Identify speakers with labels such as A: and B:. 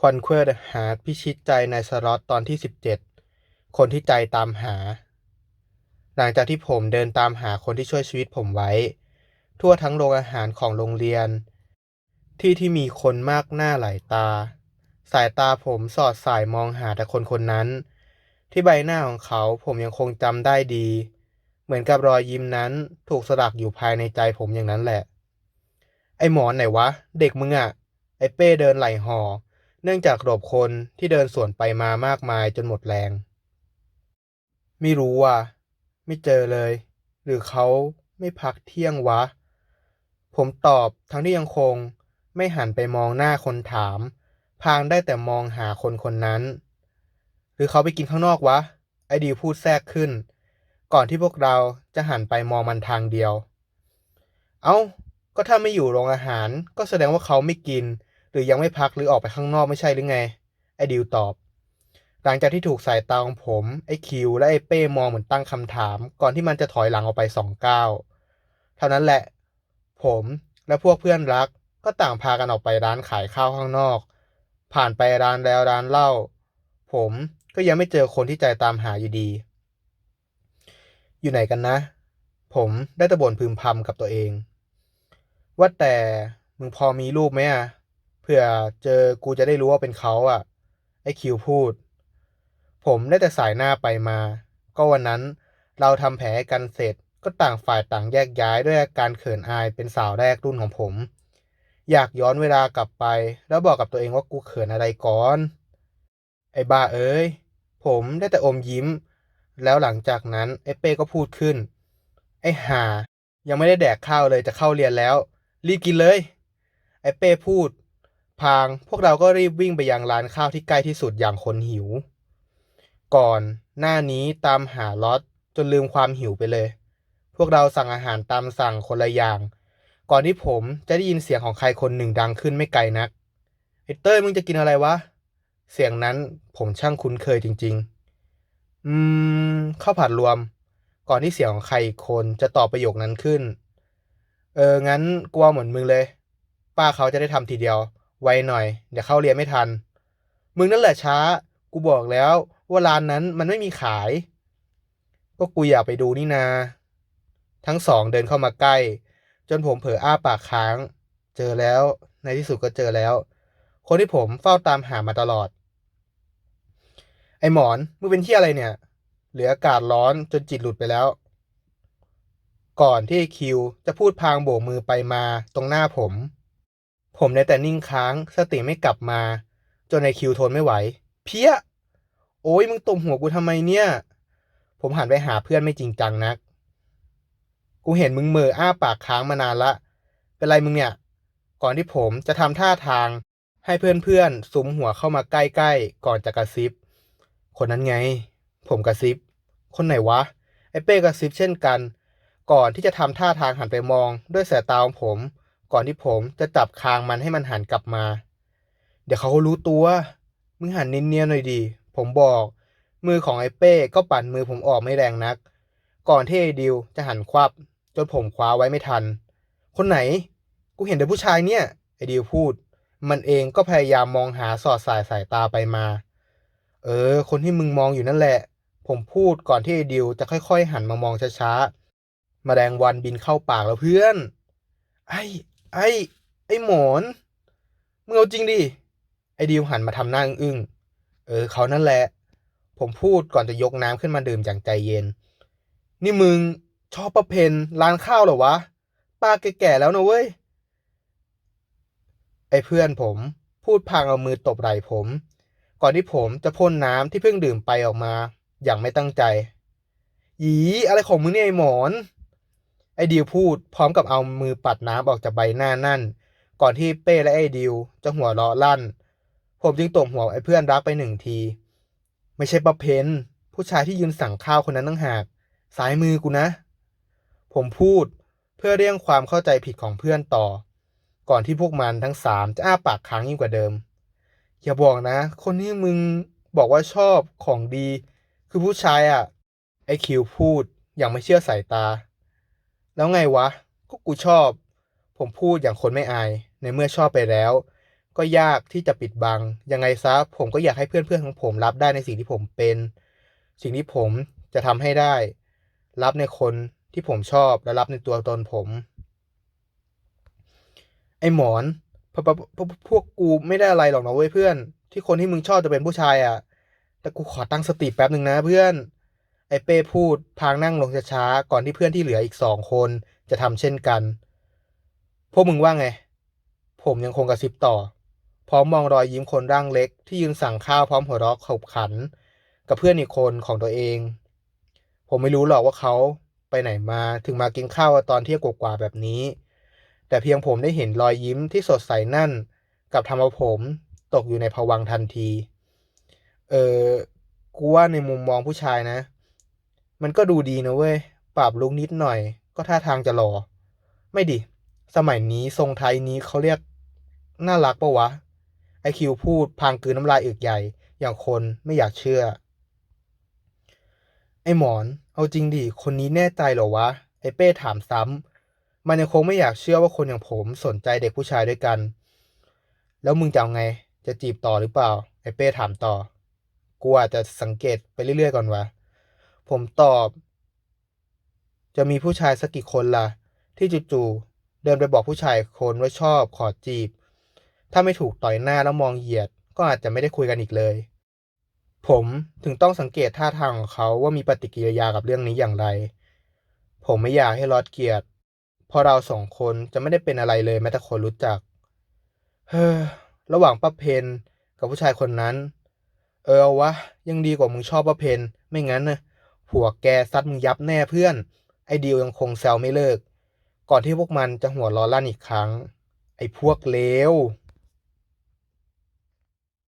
A: ควันเควอร์หาพิชิตใจในสล็อตตอนที่ 17 คนที่ใจตามหา หลังจากที่ผมเดินตามหาคนที่ช่วยชีวิตผมไว้ ทั่วทั้งโรงอาหารของโรงเรียน ที่ที่มีคนมากหน้าหลายตา สายตาผมสอดสายมองหาแต่คนคนนั้น ที่ใบหน้าของเขาผมยังคงจำได้ดี เหมือนกับรอยยิ้มนั้นถูกสลักอยู่ภายในใจผมอย่างนั้นแหละ ไอ้หมอนไหนวะ เด็กมึงอะไอ้เป้เดินไหลหอ เนื่องจากหลบคนที่เดินสวนไปมามากมายจนหมดแรง ไม่รู้ว่ะ ไม่เจอเลย หรือเขาไม่พักเที่ยงวะ ผมตอบทั้งที่ยังคงไม่หันไปมองหน้าคนถาม พางได้แต่มองหาคนคนนั้น หรือเขาไปกินข้างนอกวะ ไอดีพูดแทรกขึ้น ก่อนที่พวกเราจะหันไปมองมันทางเดียว เอ้า ก็ถ้าไม่อยู่โรงอาหาร ก็แสดงว่าเขาไม่กิน รือยังไม่พักหรือออกไปข้างนอกไม่ใช่หรือไง ไอดิวตอบ หลังจากที่ถูกสายตาของผม ไอคิว และไอเป้มองเหมือนตั้งคำถาม ก่อนที่มันจะถอยหลังออกไปสองก้าวเท่านั้นแหละ ผมและพวกเพื่อนรักก็ต่างพากันออกไปร้านขายข้าวข้างนอก ผ่านไปร้านแล้วร้านเหล้าผมก็ยังไม่เจอคนที่ใจตามหาอยู่ดี อยู่ไหนกันนะ ผมได้ตะบ่นพึมพำกับตัวเอง ว่าแต่มึงพอมีรูปไหมอะ เผื่อเจอกูจะได้รู้ว่าเป็นเขาอะ ไอ้คิวพูด ผมได้แต่สายหน้าไปมา ก็วันนั้นเราทำแผลกันเสร็จก็ต่างฝ่ายต่างแยกย้ายด้วยอาการเขินอายเป็นสาวแรกรุ่นของผม อยากย้อนเวลากลับไป แล้วบอกกับตัวเองว่ากูเขินอะไรก่อน ไอ้บ้าเอ้ย ผมได้แต่อมยิ้ม แล้วหลังจากนั้นไอ้เป้ก็พูดขึ้น ไอ้ห่ายังไม่ได้แดกข้าวเลยจะเข้าเรียนแล้ว รีบกินเลย ไอ้เป้พูด พางพวกเราก็รีบวิ่งไปยังร้านข้าวที่ใกล้ที่สุดอย่างคนหิว ก่อนหน้านี้ตามหาล็อตจนลืมความหิวไปเลย พวกเราสั่งอาหารตามสั่งคนละอย่าง ก่อนที่ผมจะได้ยินเสียงของใครคนหนึ่งดังขึ้นไม่ไกลนักไอ้เต้ยมึงจะกินอะไรวะ เสียงนั้นผมช่างคุ้นเคยจริง ๆ อืมข้าวผัดรวม ก่อนที่เสียงของใครอีกคนจะตอบประโยคนั้นขึ้น เอองั้นกลัวเหมือนมึงเลย ป้าเขาจะได้ทำทีเดียว ไวหน่อย เดี๋ยวเข้าเรียนไม่ทัน มึงนั่นแหละช้า กูบอกแล้วว่าร้านนั้นมันไม่มีขาย ก็กูอยากไปดูนี่นา ทั้งสองเดินเข้ามาใกล้ จนผมเผลออ้าปากค้าง เจอแล้ว ในที่สุดก็เจอแล้ว คนที่ผมเฝ้าตามหามาตลอด ไอ้หมอน มึงเป็นที่อะไรเนี่ย เหลืออากาศร้อนจนจิตหลุดไปแล้ว ก่อนที่คิวจะพูดพางโบกมือไปมาตรงหน้าผม ผมได้แต่นิ่งค้างสติไม่กลับมา จนไอคิวทนไม่ไหว เพี้ย โอ้ยมึงตบหัวกูทำไมเนี่ย ผมหันไปหาเพื่อนไม่จริงจังนัก กูเห็นมึงเมืออ้าปากค้างมานานละ เป็นไรมึงเนี่ย ก่อนที่ผมจะทำท่าทาง ให้เพื่อนๆสุมหัวเข้ามาใกล้ๆก่อนจะกระซิบ คนนั้นไง ผมกระซิบ คนไหนวะ ไอ้เป้กระซิบเช่นกัน ก่อนที่จะทำท่าทางหันไปมองด้วยสายตาของผม ก่อนที่ผมจะจับคางมันให้มันหันกลับมา เดี๋ยวเขารู้ตัว มึงหันเนียนๆหน่อยดี ผมบอก มือของไอ้เป้ก็ปั่นมือผมออกไม่แรงนัก ก่อนที่ไอ้ดิวจะหันควับ จนผมคว้าไว้ไม่ทัน คนไหน กูเห็นแต่ผู้ชายเนี่ย ไอ้ดิวพูด มันเองก็พยายามมองหาสอดสายสายตาไปมา เออ คนที่มึงมองอยู่นั่นแหละ ผมพูดก่อนที่ไอ้ดิวจะค่อย ๆ หันมามองช้าๆมแมลงวันบินเข้าปากแล้วเพื่อน ไอ้ ไอ้ไอ้หมอนมึงเอาจริงดิ ไอ้ดิวหันมาทำหน้าอึ้งๆ เออเขานั่นแหละ ผมพูดก่อนจะยกน้ำขึ้นมาดื่มอย่างใจเย็น นี่มึงชอบประเพณร้านข้าวเหรอวะ ป้าแก่ๆแล้วนะเว้ย ไอ้เพื่อนผมพูดพางเอามือตบไหล่ผม ก่อนที่ผมจะพ่นน้ำที่เพิ่งดื่มไปออกมา อย่างไม่ตั้งใจ หยีอะไรของมึงเนี่ยไอ้หมอน ไอ้ดิวพูดพร้อมกับเอามือปัดน้ำออกจากใบหน้านั่น ก่อนที่เป้และไอ้ดิวจะหัวเราะลั่น ผมจึงตบหัวไอ้เพื่อนรักไปหนึ่งที ไม่ใช่ประเพณผู้ชายที่ยืนสั่งข้าวคนนั้นตั้งหากซ้ายมือกูนะ ผมพูดเพื่อเรียงความเข้าใจผิดของเพื่อนต่อ ก่อนที่พวกมันทั้งสามจะอ้าปากค้างยิ่งกว่าเดิม อย่าบอกนะ คนที่มึงบอกว่าชอบของดี คือผู้ชายอะ ไอคิวพูดอย่างไม่เชื่อสายตา แล้วไงวะ ก็กูชอบ ผมพูดอย่างคนไม่อาย ในเมื่อชอบไปแล้ว ก็ยากที่จะปิดบัง ยังไงซะ ผมก็อยากให้เพื่อนๆของผมรับได้ในสิ่งที่ผมเป็น สิ่งที่ผมจะทำให้ได้ รับในคนที่ผมชอบและรับในตัวตนผม ไอ้หมอนพพพพพวกกูไม่ได้อะไรหรอกนะเว้ยเพื่อน ที่คนที่มึงชอบจะเป็นผู้ชายอะ แต่กูขอตั้งสติแป๊บหนึ่งนะเพื่อน ไอเป้พูดพางนั่งลงช้าๆก่อนที่เพื่อนที่เหลืออีกสองคนจะทำเช่นกัน พวกมึงว่าไง ผมยังคงกระซิบต่อ พร้อมมองรอยยิ้มคนร่างเล็ก ที่ยืนสั่งข้าวพร้อมหัวเราะขบขัน กับเพื่อนอีกคนของตัวเอง ผมไม่รู้หรอกว่าเขาไปไหนมาถึงมากินข้าวตอนเที่ยงกว่าแบบนี้ แต่เพียงผมได้เห็นรอยยิ้มที่สดใสนั่น กับทำเอาผมตกอยู่ในภวังทันที เออกูว่าในมุมมองผู้ชายนะ มันก็ดูดีนะเว้ย ปรับลุกนิดหน่อย ก็ท่าทางจะหล่อไม่ดิ สมัยนี้ทรงไทยนี้เขาเรียก น่ารักปะวะ ไอคิวพูดพางกืนน้ำลายอึกใหญ่ อย่างคนไม่อยากเชื่อ ไอหมอน เอาจริงดิ คนนี้แน่ใจเหรอวะ ไอเป้ถามซ้ำ มันยังคงไม่อยากเชื่อว่าคนอย่างผมสนใจเด็กผู้ชายด้วยกัน แล้วมึงจะเอาไง จะจีบต่อหรือเปล่า ไอเป้ถามต่อ กูอาจจะสังเกตไปเรื่อยๆก่อนวะ ผมตอบ จะมีผู้ชายสักกี่คนล่ะ ที่จู่ๆเดินไปบอกผู้ชายคนว่าชอบขอจีบ ถ้าไม่ถูกต่อยหน้าแล้วมองเหยียด ก็อาจจะไม่ได้คุยกันอีกเลย ผมถึงต้องสังเกตท่าทางของเขาว่ามีปฏิกิริยากับเรื่องนี้อย่างไร ผมไม่อยากให้ลอดเกียรติพราะเราสองคนจะไม่ได้เป็นอะไรเลยแม้แต่คนรู้จัก เฮ้อ ระหว่างป้าเพนกับผู้ชายคนนั้น เออวะ ยังดีกว่ามึงชอบป้าเพนไม่งั้นนะ ผัวแกซัดมึงยับแน่เพื่อน ไอ้ดิวยังคงแซวไม่เลิก ก่อนที่พวกมันจะหัวร้อลั่นอีกครั้ง ไอ้พวกเลว